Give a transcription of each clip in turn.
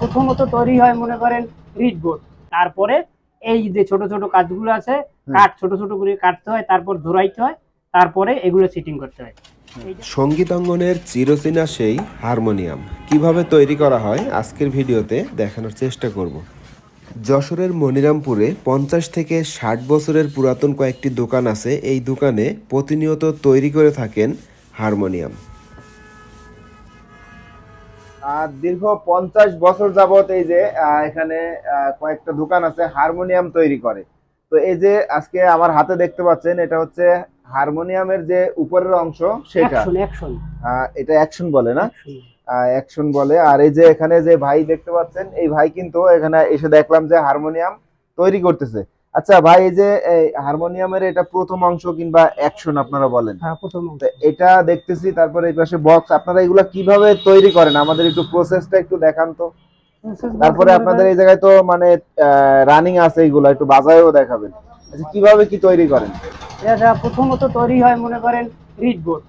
প্রথমত তৈরি হয় মনে করেন রিড বোর্ড। তারপরে এই যে ছোট ছোট কাজগুলো আছে কাঠ ছোট ছোট করে কাটতে হয় তারপর জোড়াইতে হয় তারপরে এগুলো সিটিং করতে হয়। এইটা- সঙ্গীতাঙ্গনের চিরচেনা সেই হারমোনিয়াম। কীভাবে তৈরি করা হয় আজকের ভিডিওতে দেখানোর চেষ্টা করব। যশোরের মনিরামপুরে পঞ্চাশ থেকে ষাট বছরের পুরাতন কয়েকটি দোকান আছে। এই দোকানে প্রতিনিয়ত তৈরি করে থাকেন হারমোনিয়াম। আর দীর্ঘ পঞ্চাশ বছর যাবত এই যে এখানে কয়েকটা দোকান আছে হারমোনিয়াম তৈরি করে। তো এই যে আজকে আমার হাতে দেখতে পাচ্ছেন এটা হচ্ছে হারমোনিয়ামের যে উপরের অংশ সেটা। Action action. আহ, এটা অ্যাকশন বলে না? অ্যাকশন বলে। আর এই যে এখানে যে ভাই দেখতে পাচ্ছেন এই ভাই কিন্তু এখানে এসে দেখলাম যে হারমোনিয়াম তৈরি করতেছে। আচ্ছা ভাই এই যে এই হারমোনিয়ামের এটা প্রথম অংশ কিংবা অ্যাকশন আপনারা বলেন। হ্যাঁ প্রথম তো এটা দেখতেছি তারপরে এই পাশে বক্স আপনারা এগুলা কীভাবে তৈরি করেন? আমাদের একটু প্রসেসটা একটু দেখান তো। তারপরে আপনাদের এই জায়গায় তো মানে রানিং আছে এইগুলা একটু বাজায়ও দেখাবেন। আচ্ছা কীভাবে কি তৈরি করেন? এটা প্রথমত তৈরি হয় মনে করেন রিড বোর্ড।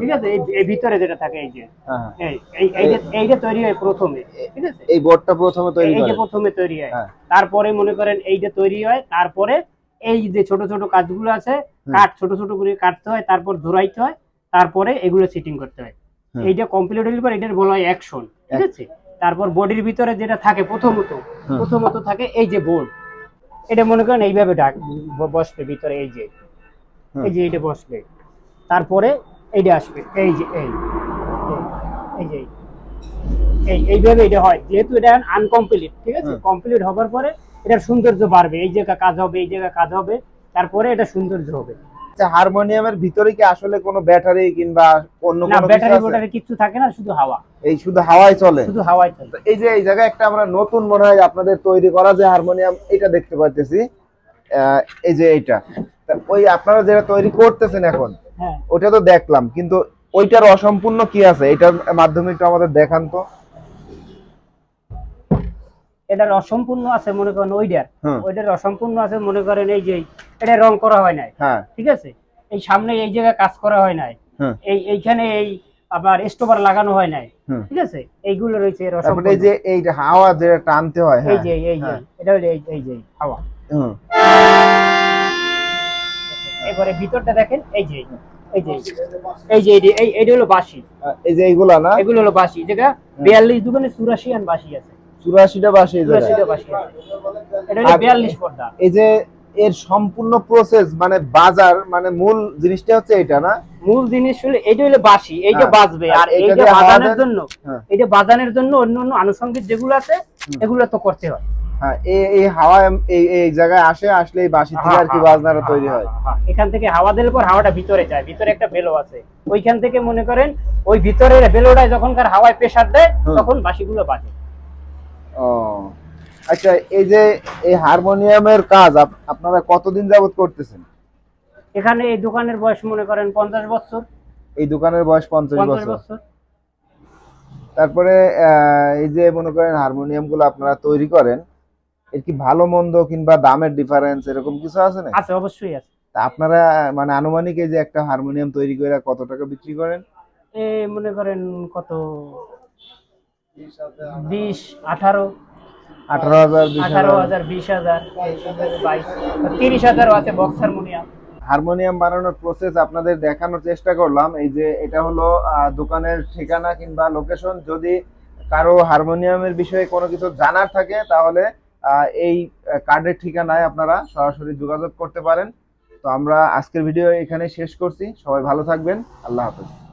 ঠিক আছে? এই ভিতরে যেটা থাকে এই যে হ্যাঁ, হ্যাঁ। এই এই এইটা এইটা তৈরি হয় প্রথমে ঠিক আছে? এই বোর্ডটা প্রথমে তৈরি এই যে করেন। প্রথমে তৈরি হয়। হ্যাঁ। তারপরে মনে করেন এইটা তৈরি হয় তারপরে এই যে ছোট ছোট কাজগুলো আছে কাঠ ছোট ছোট করে কাটতে হয় তারপর জোড়াইতে হয় তারপরে এগুলো সিটিং করতে হয়। এইটা কমপ্লিট হলে পর এটার বলা হয় অ্যাকশন ঠিক আছে? তারপর বডির ভিতরে যেটা থাকে প্রথমত প্রথমত থাকে এই যে বোর্ড এটা মনে করেন এইভাবে ডাক বসবে ভিতরে এই যে। এই যে এইটা বসবে। তারপরে এইটা আসবে। এই যে এই। এই- যে এই। এই এইভাবে এটা হয়। যেহেতু এটা আনকমপ্লিট ঠিক আছে? কমপ্লিট হবার পরে এটার সৌন্দর্য বাড়বে। এই জায়গা কাজ হবে এই জায়গা কাজ হবে তারপরে এটা সৌন্দর্য হবে। আচ্ছা হারমোনিয়ামের ভিতরে কি আসলে কোনো ব্যাটারি কিংবা অন্য কোনো ব্যাটারি আছে? কিছু থাকে না শুধু হাওয়া। এই শুধু হাওয়ায় চলে? শুধু হাওয়াই চলে। এই যে এই জায়গায় একটা আমরা নতুন মনে হয় আপনাদের তৈরি করা যে হারমোনিয়াম এটা দেখতে আহ, এই যে এইটা। ওই আপনারা যেটা তৈরি করতেছেন এখন হ্যাঁ ওটা তো দেখলাম কিন্তু ওইটার অসম্পূর্ণ কি আছে? এটার মাধ্যমে একটু আমাদের দেখান তো। এটার অসম্পূর্ণ আছে মনে করেন ওইটার। ওইটার অসম্পূর্ণ আছে মনে করেন এই যে এটা রং করা হয় নাই। হ্যাঁ। ঠিক আছে? এই সামনে এই জায়গায় কাজ করা হয় নাই। এই এইখানে এই আবার স্টোভার লাগানো হয় নাই। ঠিক আছে? এইগুলো রয়েছে এর অসম্পূর্ণ। এই যে এই হাওয়া যেটা টানতে হয় এই হ্যাঁ। যে এই যে হ্যাঁ। এটা হলো এই এই যে হাওয়া। হুম। এবারে ভিতরটা দেখেন এই যে এই যে এই যে এই এইটা হলো আহ, এই যে এইগুলা না? এগুলো হলো বাঁশি যেটা বিয়াল্লিশ দোকানে চুরাশি আন বাঁশি আছে। চুরাশিটা বাসে এই। চুরাশিটা আছে। এটা হলো বিয়াল্লিশ পর্দা। এই যে এর সম্পূর্ণ প্রসেস মানে বাজার মানে মূল জিনিসটা হচ্ছে এটা না? মূল জিনিস হলো এইটা হলো বাঁশি এইটা হ্যাঁ। বাজবে। আর এইটা এইটা বাজানোর জন্য হ্যাঁ। এইটা বাজানোর জন্য অন্য অন্য আনুষঙ্গিক যেগুলো আছে এগুলো তো করতে হয় হ্যাঁ। এই এই হাওয়া এই এই জায়গায় আসে আসলে এই বাসি থেকে আর কি বাজনাটা তৈরি হয় হ্যাঁ, এখান থেকে হাওয়া দিলে পর হাওয়াটা ভিতরে যায় ভিতরে একটা বেলো আছে। ওইখান থেকে মনে করেন ওই ভিতরের বেলোটায় যখনকার হাওয়ায় প্রেসার দেয় তখন বাঁশিগুলো বাজে। ও আচ্ছা এই যে এই হারমোনিয়ামের কাজ আপ- আপনারা কতদিন যাবত করতেছেন? এখানে এই দোকানের বয়স মনে করেন পঞ্চাশ বছর। এই দোকানের বয়স পঞ্চাশ বছর। বছর। তারপরে আহ, এই যে মনে করেন হারমোনিয়ামগুলো আপনারা তৈরি করেন এর কি ভালো মন্দ কিংবা দামের ডিফারেন্স এরকম কিছু আছে না আছে অবশ্যই আছে। তা আপনারা মানে আনুমানিক এই যে একটা হারমোনিয়াম তৈরি করে কত টাকা বিক্রি করেন? এ মনে করেন কত? বিশ আঠারো। আঠারো হাজার আঠারো হাজার। বিশ হাজার বাইশ। তিরিশ হাজারও আছে বক্স হারমোনিয়াম। হারমোনিয়াম বানানোর প্রসেস আপনাদের দেখানোর চেষ্টা করলাম। এই যে এটা হলো দোকানের ঠিকানা কিংবা লোকেশন যদি কারও হারমোনিয়ামের বিষয়ে কোনো কিছু জানার থাকে তাহলে এই কার্ডের ঠিকানায় আপনারা সরাসরি যোগাযোগ করতে পারেন। তো আমরা আজকের ভিডিও এখানে শেষ করছি। সবাই ভালো থাকবেন। আল্লাহ হাফেজ।